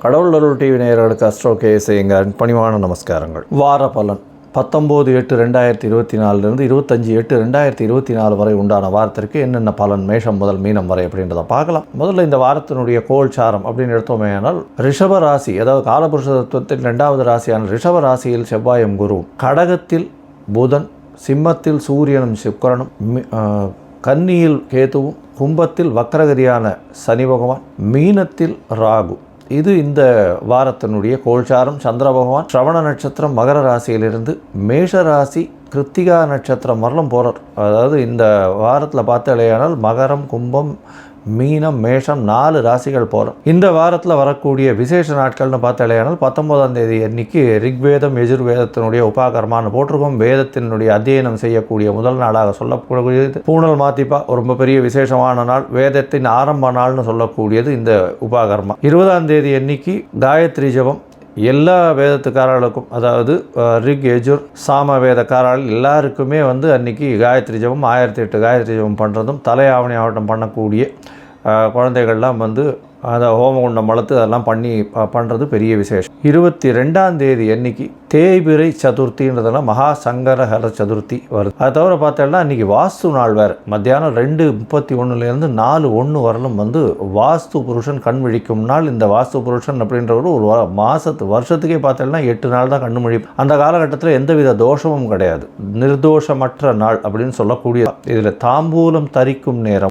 கடவுள் அருள் டிவி நேயர்களுக்கு அஸ்ட்ரோ கேஎஸ்ஐ எங்கள் பணிவான நமஸ்காரங்கள். வார பலன். பத்தொம்போது எட்டு ரெண்டாயிரத்தி இருபத்தி நாலுலேருந்து இருபத்தஞ்சி எட்டு ரெண்டாயிரத்தி இருபத்தி நாலு வரை உண்டான வாரத்திற்கு என்னென்ன பலன் மேஷம் முதல் மீனம் வரை அப்படின்றத பார்க்கலாம். முதல்ல இந்த வாரத்தினுடைய கோல் சாரம் அப்படின்னு எடுத்தோமே ஆனால் ரிஷப ராசி அதாவது காலபுருஷ தத்துவத்தின் ரெண்டாவது ராசியான ரிஷப ராசியில் செவ்வாயும் குரு கடகத்தில் புதன் சிம்மத்தில் சூரியனும் சுக்கரனும் மி- கன்னியில் கேதுவும் கும்பத்தில் வக்ரகதியான சனி பகவான் மீனத்தில் ராகு. இது இந்த வாரத்தினுடைய கோல்சாரம். சந்திர பகவான் ஸ்ரவண நட்சத்திரம் மகர ராசியிலிருந்து மேஷ ராசி கிருத்திகா நட்சத்திரம் வரலும் போகிறார் அதாவது இந்த வாரத்தில் பார்த்தாலேயானால் மகரம் கும்பம் மீனம் மேஷம் நாலு ராசிகள் போகிறோம் இந்த வாரத்தில் வரக்கூடிய விசேஷ நாட்கள்னு பார்த்தாலேயானால் பத்தொன்பதாம் தேதி அன்னைக்கு ரிக்வேதம் எஜுர்வேதத்தினுடைய உபாகரமானு போட்டிருக்கோம். வேதத்தினுடைய அத்தியனம் செய்யக்கூடிய முதல் நாளாக சொல்லக்கூடியது பூனல் மாத்திப்பா ரொம்ப பெரிய விசேஷமான நாள். வேதத்தின் ஆரம்ப நாள்னு சொல்லக்கூடியது இந்த உபாகர்மா. இருபதாம் தேதி அன்னைக்கு காயத்ரி ஜபம் எல்லா வேதத்துக்காரர்களுக்கும் அதாவது ரிக் எஜுர் சாம வேதக்காரர்கள் எல்லாருக்குமே வந்து அன்னைக்கு காயத்ரி ஜபம் ஆயிரத்தி எட்டு காயத்ரி ஜபம் பண்ணுறதும் தலையாவணி ஆவட்டம் பண்ணக்கூடிய குழந்தைகள்லாம் வந்து அதை ஹோமகுண்டம் வளர்த்து அதெல்லாம் பண்ணி ப- பண்ணுறது பெரிய விசேஷம். இருபத்தி ரெண்டாம் தேதி அன்னைக்கு தேய்பிரை சதுர்த்தின்றதெல்லாம் மகா சங்கரஹர சதுர்த்தி வருது. அதை தவிர பார்த்தோம்னா அன்றைக்கி வாஸ்து நாள் வேறு. மத்தியானம் ரெண்டு முப்பத்தி ஒன்றுலேருந்து நாலு ஒன்று வரலும் வந்து வாஸ்து புருஷன் கண் விழிக்கும் நாள். இந்த வாஸ்து புருஷன் அப்படின்றவர் ஒரு மாதத்து வருஷத்துக்கே பார்த்தோம்னா எட்டு நாள் தான் கண்ணு முழிப்பு அந்த காலகட்டத்தில் எந்தவித தோஷமும் கிடையாது. நிர்தோஷமற்ற நாள் அப்படின்னு சொல்லக்கூடிய இதில் தாம்பூலம் தரிக்கும் நேரம்.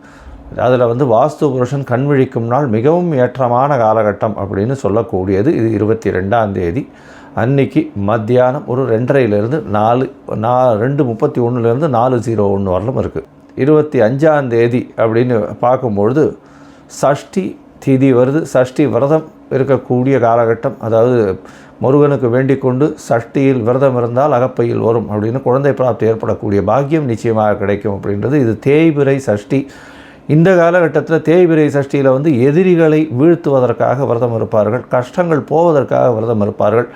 அதில் வந்து வாஸ்து புருஷன் கண் விழிக்கும் நாள் மிகவும் ஏற்றமான காலகட்டம் அப்படின்னு சொல்லக்கூடியது. இது இருபத்தி ரெண்டாம் தேதி. அன்னைக்கு மத்தியானம் ஒரு ரெண்டரையிலேருந்து நாலு நா ரெண்டு முப்பத்தி ஒன்றுலேருந்து நாலு ஜீரோ ஒன்று வரலும் இருக்குது இருபத்தி அஞ்சாம் தேதி அப்படின்னு பார்க்கும்பொழுது சஷ்டி திதி வருது. சஷ்டி விரதம் இருக்கக்கூடிய காலகட்டம். அதாவது முருகனுக்கு வேண்டிக் கொண்டு சஷ்டியில் விரதம் இருந்தால் அகப்பையில் வரும் அப்படின்னு குழந்தை பிராப்தி ஏற்படக்கூடிய பாக்கியம் நிச்சயமாக கிடைக்கும் அப்படின்றது. இது தேய்பிறை சஷ்டி இந்த காலகட்டத்தில் தேய்பிரை சஷ்டியில் வந்து எதிரிகளை வீழ்த்துவதற்காக விரதம் இருப்பார்கள் கஷ்டங்கள் போவதற்காக விரதம் இருப்பார்கள்.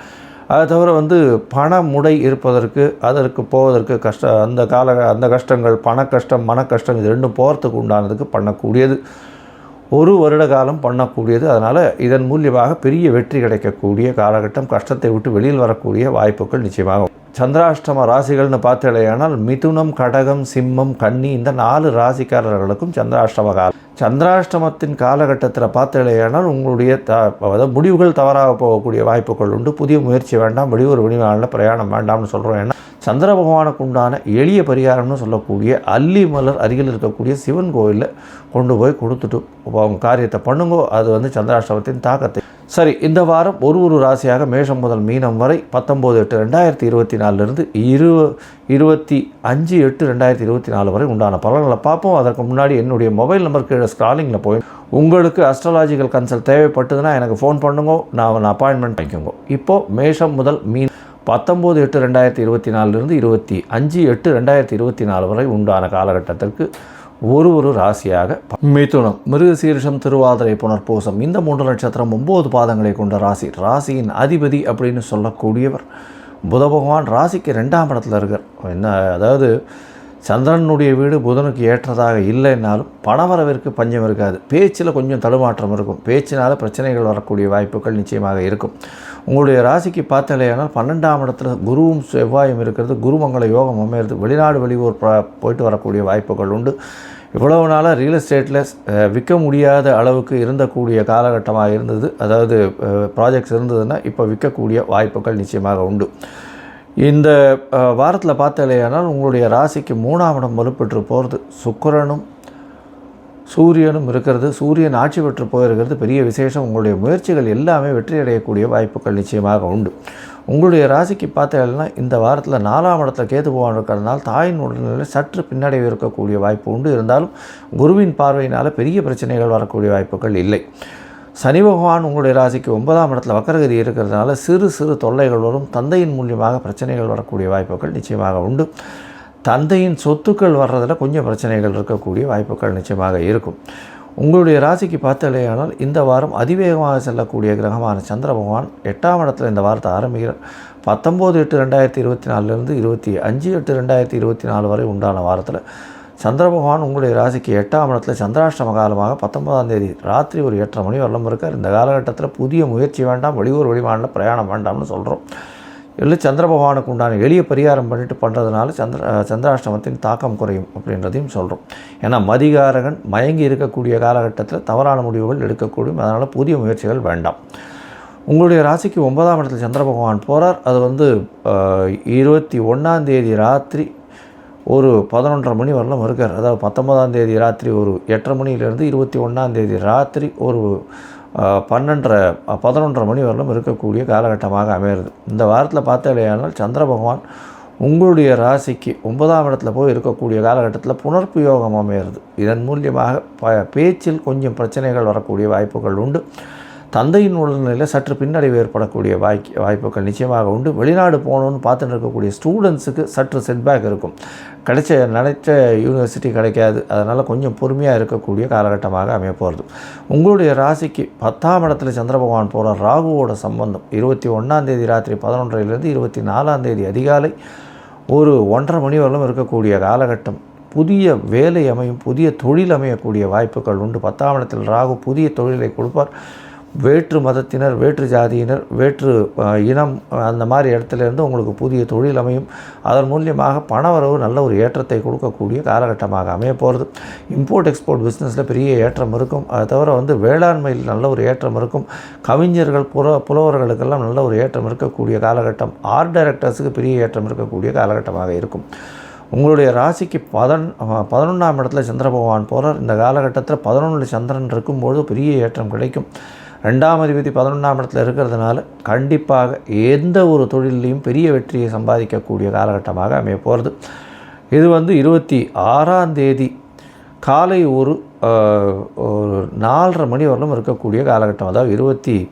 அதை தவிர வந்து பண முடை இருப்பதற்கு அதற்கு போவதற்கு கஷ்ட அந்த கால அந்த கஷ்டங்கள் பண கஷ்டம் மன கஷ்டம் இது ரெண்டும் போகிறதுக்கு உண்டானதுக்கு பண்ணக்கூடியது. ஒரு வருட காலம் பண்ணக்கூடியது. அதனால் இதன் மூலியமாக பெரிய வெற்றி கிடைக்கக்கூடிய காலகட்டம் கஷ்டத்தை விட்டு வெளியில் வரக்கூடிய வாய்ப்புகள் நிச்சயமாக சந்திராஷ்டம ராசிகள்னு பார்த்தாலேயானால் மிதுனம் கடகம் சிம்மம் கன்னி இந்த நாலு ராசிக்காரர்களுக்கும் சந்திராஷ்டம காலம் சந்திராஷ்டமத்தின் காலகட்டத்தில் பார்த்தாலேயானால் உங்களுடைய த அதாவது முடிவுகள் தவறாக போகக்கூடிய வாய்ப்புகள் உண்டு. புதிய முயற்சி வேண்டாம் வெளியூர் வெளிநாளில் பிரயாணம் வேண்டாம்னு சொல்கிறோம் ஏன்னா சந்திர பகவானுக்கு உண்டான எளிய பரிகாரம்னு சொல்லக்கூடிய அல்லி மலர் அருகில் இருக்கக்கூடிய சிவன் கோயிலில் கொண்டு போய் கொடுத்துட்டு அவங்க காரியத்தை பண்ணுங்கோ. அது வந்து சந்திராஷ்டமத்தின் தாக்கத்தை சரி இந்த வாரம் ஒரு ஒரு ராசியாக மேஷம் முதல் மீனம் வரை பத்தொம்போது எட்டு ரெண்டாயிரத்தி இருபத்தி நாலுலேருந்து இரு இருபத்தி அஞ்சு எட்டு ரெண்டாயிரத்தி இருபத்தி நாலு வரை உண்டான பலன்களை பார்ப்போம். அதற்கு முன்னாடி என்னுடைய மொபைல் நம்பர் கீழே ஸ்க்ராலிங்கில் போய் உங்களுக்கு அஸ்ட்ராலாஜிக்கல் கன்சல்ட் தேவைப்பட்டதுன்னா எனக்கு ஃபோன் பண்ணுங்க நான் அப்பாயின்மெண்ட் வாங்கிக்கோங்க இப்போது மேஷம் முதல் மீன் பத்தொம்போது எட்டு ரெண்டாயிரத்தி இருபத்தி நாலுலேருந்து இருபத்தி அஞ்சு எட்டு ரெண்டாயிரத்தி இருபத்தி நாலு வரை உண்டான காலகட்டத்திற்கு ஒரு ஒரு ராசியாக மிதுனம் மிருகசீரிஷம் திருவாதிரை புனர்பூசம் இந்த மூன்று நட்சத்திரம் ஒம்பது பாதங்களை கொண்ட ராசி. ராசியின் அதிபதி அப்படின்னு சொல்லக்கூடியவர் புத பகவான் ராசிக்கு ரெண்டாம் இடத்துல இருக்கார். என்ன அதாவது சந்திரனுடைய வீடு புதனுக்கு ஏற்றதாக இல்லைன்னாலும் பணவரவிற்கு பஞ்சம் இருக்காது. பேச்சில் கொஞ்சம் தடுமாற்றம் இருக்கும். பேச்சினால் பிரச்சனைகள் வரக்கூடிய வாய்ப்புகள் நிச்சயமாக இருக்கும். உங்களுடைய ராசிக்கு பார்த்தலையானால் பன்னெண்டாம் இடத்துல குருவும் செவ்வாயும் இருக்கிறது. குருமங்கள யோகம் அமையிறது. வெளிநாடு வெளியூர் போயிட்டு வரக்கூடிய வாய்ப்புகள் உண்டு. இவ்வளவு நாளாக ரியல் எஸ்டேட்டில் விற்க முடியாத அளவுக்கு இருந்தக்கூடிய காலகட்டமாக இருந்தது. அதாவது ப்ராஜெக்ட்ஸ் இருந்ததுன்னா இப்போ விற்கக்கூடிய வாய்ப்புகள் நிச்சயமாக உண்டு. இந்த வாரத்தில் பார்த்தலையானால் உங்களுடைய ராசிக்கு மூணாம் இடம் வலுப்பெற்று போகிறது சுக்கரனும் சூரியனும் இருக்கிறது சூரியன் ஆட்சி பெற்று போயிருக்கிறது பெரிய விசேஷம். உங்களுடைய முயற்சிகள் எல்லாமே வெற்றி அடையக்கூடிய வாய்ப்புகள் நிச்சயமாக உண்டு. உங்களுடைய ராசிக்கு பார்த்தீங்கன்னா இந்த வாரத்தில் நாலாம் இடத்துல கேது பகவான் இருக்கிறதுனால தாயின் உடல்நிலை சற்று பின்னடைவு இருக்கக்கூடிய வாய்ப்பு உண்டு. இருந்தாலும் குருவின் பார்வையினால் பெரிய பிரச்சனைகள் வரக்கூடிய வாய்ப்புகள் இல்லை. சனி பகவான் உங்களுடைய ராசிக்கு ஒன்பதாம் இடத்துல வக்கரகதி இருக்கிறதுனால சிறு சிறு தொல்லைகள் வரும். தந்தையின் மூலியமாக பிரச்சனைகள் வரக்கூடிய வாய்ப்புகள் நிச்சயமாக உண்டு. தந்தையின் சொத்துக்கள் வர்றதில் கொஞ்சம் பிரச்சனைகள் இருக்கக்கூடிய வாய்ப்புகள் நிச்சயமாக இருக்கும். உங்களுடைய ராசிக்கு பார்த்தாலேயானால் இந்த வாரம் அதிவேகமாக செல்லக்கூடிய கிரகமான சந்திர பகவான் எட்டாம் இடத்துல இந்த வாரத்தை ஆரம்பிக்கிறார். பத்தொம்போது எட்டு ரெண்டாயிரத்தி இருபத்தி நாலுலேருந்து இருபத்தி அஞ்சு எட்டு ரெண்டாயிரத்தி இருபத்தி நாலு வரை உண்டான வாரத்தில் சந்திர பகவான் உங்களுடைய ராசிக்கு எட்டாம் இடத்துல சந்திராஷ்டம காலமாக பத்தொன்பதாம் தேதி ராத்திரி ஒரு எட்டரை மணி வரலும் இருக்கார். இந்த காலகட்டத்தில் புதிய முயற்சி வேண்டாம் வெளியூர் வெளிமாநில பிரயாணம் வேண்டாம்னு சொல்கிறோம் இல்லை சந்திர பகவானுக்கு உண்டான எளிய பரிகாரம் பண்ணிட்டு பண்ணுறதுனால சந்திர சந்திராஷ்டமத்தின் தாக்கம் குறையும் அப்படின்றதையும் சொல்கிறோம் ஏன்னா மதிகாரகன் மயங்கி இருக்கக்கூடிய காலகட்டத்தில் தவறான முடிவுகள் எடுக்கக்கூடும். அதனால் புதிய முயற்சிகள் வேண்டாம். உங்களுடைய ராசிக்கு ஒன்பதாம் இடத்துல சந்திர பகவான் போகிறார் அது வந்து இருபத்தி ஒன்றாம் தேதி ராத்திரி ஒரு பதினொன்றரை மணி வரலாம் இருக்கார் அதாவது பத்தொன்பதாம் தேதி ராத்திரி ஒரு எட்டரை மணியிலேருந்து இருபத்தி ஒன்றாம் தேதி ராத்திரி ஒரு பன்னெண்டரை பதினொன்றரை மணி வரலும் இருக்கக்கூடிய காலகட்டமாக அமையிறது இந்த வாரத்தில் பார்த்தாலேயானால் சந்திர பகவான் உங்களுடைய ராசிக்கு ஒன்பதாம் இடத்துல போய் இருக்கக்கூடிய காலகட்டத்தில் புனர்ப்பு யோகம் அமையிறது இதன் மூலியமாக ப பேச்சில் கொஞ்சம் பிரச்சனைகள் வரக்கூடிய வாய்ப்புகள் உண்டு. தந்தையின் உடல்நிலையில் சற்று பின்னடைவு ஏற்படக்கூடிய வாய்க்கு வாய்ப்புகள் நிச்சயமாக உண்டு. வெளிநாடு போகணுன்னு பார்த்துட்டு இருக்கக்கூடிய ஸ்டூடெண்ட்ஸுக்கு சற்று செட்பேக் இருக்கும். கிடைச்ச நினைச்ச யூனிவர்சிட்டி கிடைக்காது. அதனால் கொஞ்சம் பொறுமையாக இருக்கக்கூடிய காலகட்டமாக அமைய போகிறது உங்களுடைய ராசிக்கு பத்தாம் இடத்துல சந்திர பகவான் போகிற ராகுவோட சம்பந்தம். இருபத்தி ஒன்றாம் தேதி ராத்திரி பதினொன்றையிலேருந்து இருபத்தி நாலாம் தேதி அதிகாலை ஒரு ஒன்றரை மணி வரலும் இருக்கக்கூடிய காலகட்டம். புதிய வேலை அமையும் புதிய தொழில் அமையக்கூடிய வாய்ப்புகள் உண்டு. பத்தாம் இடத்தில் ராகு புதிய தொழிலை கொடுப்பார். வேற்று மதத்தினர் வேற்று ஜாதியினர் வேற்று இனம் அந்த மாதிரி இடத்துல இருந்து உங்களுக்கு புதிய தொழில் அமையும். அதன் மூலியமாக பணவரவு நல்ல ஒரு ஏற்றத்தை கொடுக்கக்கூடிய காலகட்டமாக அமைய போகிறது இம்போர்ட் எக்ஸ்போர்ட் பிஸ்னஸில் பெரிய ஏற்றம் இருக்கும். அதை தவிர வந்து வேளாண்மையில் நல்ல ஒரு ஏற்றம் இருக்கும். கவிஞர்கள் புற புலவர்களுக்கெல்லாம் நல்ல ஒரு ஏற்றம் இருக்கக்கூடிய காலகட்டம். ஆர்ட் டைரக்டர்ஸுக்கு பெரிய ஏற்றம் இருக்கக்கூடிய காலகட்டமாக இருக்கும். உங்களுடைய ராசிக்கு பதன் பதினொன்றாம் இடத்துல சந்திர பகவான் போகிறார் இந்த காலகட்டத்தில் பதினொன்றில் சந்திரன் இருக்கும்போது பெரிய ஏற்றம் கிடைக்கும். ரெண்டாம் அதிபதி பதினொன்றாம் இடத்துல இருக்கிறதுனால கண்டிப்பாக எந்த ஒரு தொழிலையும் பெரிய வெற்றியை சம்பாதிக்கக்கூடிய காலகட்டமாக அமைய போகிறது. இது வந்து இருபத்தி ஆறாம் தேதி காலை ஒரு ஒரு நாலரை மணி வரலும் இருக்கக்கூடிய காலகட்டம். அதாவது இருபத்தி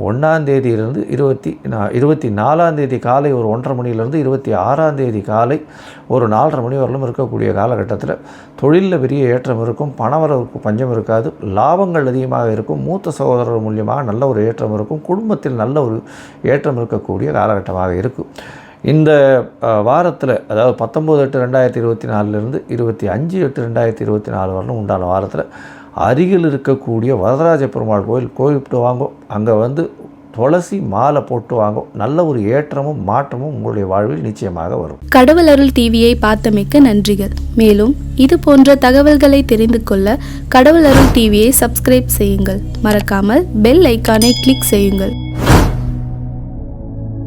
ஒன்றாந்தேதியிலிருந்து இருபத்தி நான் இருபத்தி நாலாந்தேதி காலை ஒரு ஒன்றரை மணியிலேருந்து இருபத்தி ஆறாந்தேதி காலை ஒரு நாலரை மணி வரலும் இருக்கக்கூடிய காலகட்டத்தில் தொழிலில் பெரிய ஏற்றம் இருக்கும் பணவரவுக்கு பஞ்சம் இருக்காது லாபங்கள் அதிகமாக இருக்கும் மூத்த சகோதரர் மூலியமாக நல்ல ஒரு ஏற்றம் இருக்கும் குடும்பத்தில் நல்ல ஒரு ஏற்றம் இருக்கக்கூடிய காலகட்டமாக இருக்கும் இந்த வாரத்தில் அதாவது பத்தொம்போது எட்டு ரெண்டாயிரத்தி இருபத்தி நாலுலேருந்து இருபத்தி அஞ்சு எட்டு ரெண்டாயிரத்தி இருபத்தி நாலு வரலும் உண்டான வாரத்தில் அருகில் இருக்கக்கூடிய வரதராஜ பெருமாள் கோயில் கோயில்ட்டு வாங்கும் அங்கே வந்து துளசி மாலை போட்டு வாங்கும் நல்ல ஒரு ஏற்றமும் மாற்றமும் உங்களுடைய வாழ்வில் நிச்சயமாக வரும். கடவுள் அருள் டிவியை பார்த்தமைக்க நன்றிகள். மேலும் இது போன்ற தகவல்களை தெரிந்து கொள்ள கடவுள் அருள் டிவியை சப்ஸ்கிரைப் செய்யுங்கள். மறக்காமல் பெல் ஐக்கானை கிளிக் செய்யுங்கள்.